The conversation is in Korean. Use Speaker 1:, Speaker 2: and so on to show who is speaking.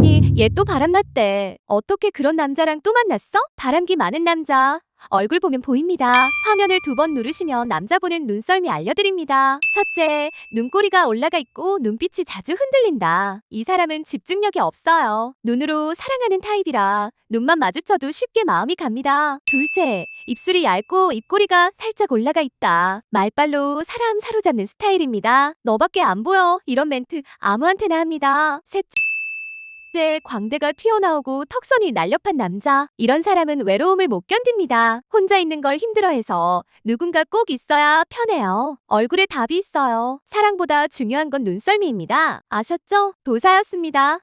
Speaker 1: 아니, 얘 또 바람났대. 어떻게 그런 남자랑 또 만났어? 바람기 많은 남자. 얼굴 보면 보입니다. 화면을 두 번 누르시면 남자 보는 눈썰미 알려드립니다. 첫째, 눈꼬리가 올라가 있고 눈빛이 자주 흔들린다. 이 사람은 집중력이 없어요. 눈으로 사랑하는 타입이라 눈만 마주쳐도 쉽게 마음이 갑니다. 둘째, 입술이 얇고 입꼬리가 살짝 올라가 있다. 말빨로 사람 사로잡는 스타일입니다. 너밖에 안 보여. 이런 멘트 아무한테나 합니다. 셋째, 째 광대가 튀어나오고 턱선이 날렵한 남자. 이런 사람은 외로움을 못 견딥니다. 혼자 있는 걸 힘들어해서 누군가 꼭 있어야 편해요. 얼굴에 답이 있어요. 사랑보다 중요한 건 눈썰미입니다. 아셨죠? 도사였습니다.